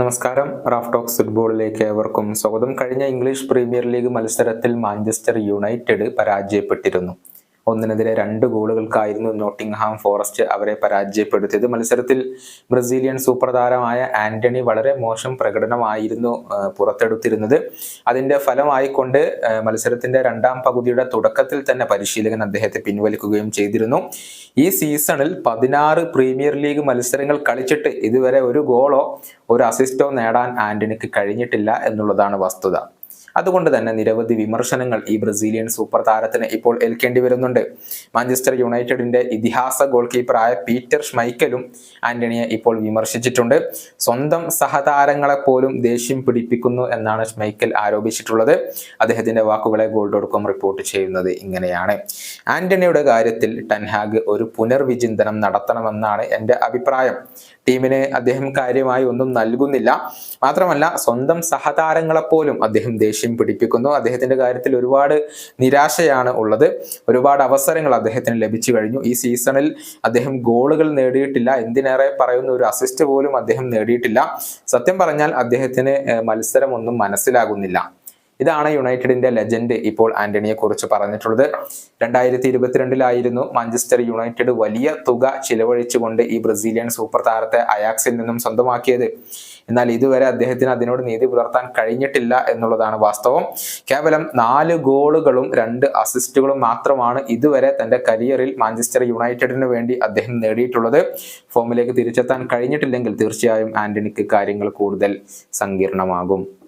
നമസ്കാരം. Raf talks ഫുട്ബോളിലേക്ക് ഏവർക്കും സ്വാഗതം. കഴിഞ്ഞ ഇംഗ്ലീഷ് പ്രീമിയർ ലീഗ് മത്സരത്തിൽ മാഞ്ചസ്റ്റർ യുണൈറ്റഡ് പരാജയപ്പെട്ടിരുന്നു. ഒന്നിനെതിരെ രണ്ട് ഗോളുകൾക്കായിരുന്നു നോട്ടിംഗ്ഹാം ഫോറസ്റ്റ് അവരെ പരാജയപ്പെടുത്തിയത്. മത്സരത്തിൽ ബ്രസീലിയൻ സൂപ്പർ താരമായ ആന്റണി വളരെ മോശം പ്രകടനമായിരുന്നു പുറത്തെടുത്തിരുന്നത്. അതിന്റെ ഫലമായിക്കൊണ്ട് മത്സരത്തിന്റെ രണ്ടാം പകുതിയുടെ തുടക്കത്തിൽ തന്നെ പരിശീലകൻ അദ്ദേഹത്തെ പിൻവലിക്കുകയും ചെയ്തിരുന്നു. ഈ സീസണിൽ പതിനാറ് പ്രീമിയർ ലീഗ് മത്സരങ്ങൾ കളിച്ചിട്ട് ഇതുവരെ ഒരു ഗോളോ ഒരു അസിസ്റ്റോ നേടാൻ ആന്റണിക്ക് കഴിഞ്ഞിട്ടില്ല എന്നുള്ളതാണ് വസ്തുത. അതുകൊണ്ട് തന്നെ നിരവധി വിമർശനങ്ങൾ ഈ ബ്രസീലിയൻ സൂപ്പർ താരത്തിന് ഇപ്പോൾ ഏൽക്കേണ്ടി വരുന്നുണ്ട്. മാഞ്ചസ്റ്റർ യുണൈറ്റഡിന്റെ ഇതിഹാസ ഗോൾ കീപ്പറായ പീറ്റർ ഷ്മൈക്കലും ആന്റണിയെ ഇപ്പോൾ വിമർശിച്ചിട്ടുണ്ട്. സ്വന്തം സഹതാരങ്ങളെ പോലും ദേഷ്യം പിടിപ്പിക്കുന്നു എന്നാണ് ഷ്മൈക്കൽ ആരോപിച്ചിട്ടുള്ളത്. അദ്ദേഹത്തിന്റെ വാക്കുകളെ ഗോൾ ഡോട്ട് കോം റിപ്പോർട്ട് ചെയ്യുന്നത് ഇങ്ങനെയാണ്. ആന്റണിയുടെ കാര്യത്തിൽ ടൻഹാഗ് ഒരു പുനർവിചിന്തനം നടത്തണമെന്നാണ് എന്റെ അഭിപ്രായം. ടീമിന് അദ്ദേഹം കാര്യമായി ഒന്നും നൽകുന്നില്ല. മാത്രമല്ല സ്വന്തം സഹതാരങ്ങളെപ്പോലും അദ്ദേഹം ദേഷ്യം പിടിപ്പിക്കുന്നു. അദ്ദേഹത്തിന്റെ കാര്യത്തിൽ ഒരുപാട് നിരാശയാണ് ഉള്ളത്. ഒരുപാട് അവസരങ്ങൾ അദ്ദേഹത്തിന് ലഭിച്ചു കഴിഞ്ഞു. ഈ സീസണിൽ അദ്ദേഹം ഗോളുകൾ നേടിയിട്ടില്ല. എന്തിനേറെ പറയുന്ന ഒരു അസിസ്റ്റ് പോലും അദ്ദേഹം നേടിയിട്ടില്ല. സത്യം പറഞ്ഞാൽ അദ്ദേഹത്തിന് മത്സരമൊന്നും മനസ്സിലാകുന്നില്ല. ഇതാണ് യുണൈറ്റഡിന്റെ ലെജൻഡ് ഇപ്പോൾ ആന്റണിയെ കുറിച്ച് പറഞ്ഞിട്ടുള്ളത്. രണ്ടായിരത്തി ഇരുപത്തിരണ്ടിലായിരുന്നു മാഞ്ചസ്റ്റർ യുണൈറ്റഡ് വലിയ തുക ചിലവഴിച്ചുകൊണ്ട് ഈ ബ്രസീലിയൻ സൂപ്പർ താരത്തെ അയാക്സിൽ നിന്നും സ്വന്തമാക്കിയത്. എന്നാൽ ഇതുവരെ അദ്ദേഹത്തിന് അതിനോട് നീതി പുലർത്താൻ കഴിഞ്ഞിട്ടില്ല എന്നുള്ളതാണ് വാസ്തവം. കേവലം നാല് ഗോളുകളും രണ്ട് അസിസ്റ്റുകളും മാത്രമാണ് ഇതുവരെ തന്റെ കരിയറിൽ മാഞ്ചസ്റ്റർ യുണൈറ്റഡിന് വേണ്ടി അദ്ദേഹം നേടിയിട്ടുള്ളത്. ഫോമിലേക്ക് തിരിച്ചെത്താൻ കഴിഞ്ഞിട്ടില്ലെങ്കിൽ തീർച്ചയായും ആന്റണിക്ക് കാര്യങ്ങൾ കൂടുതൽ സങ്കീർണമാകും.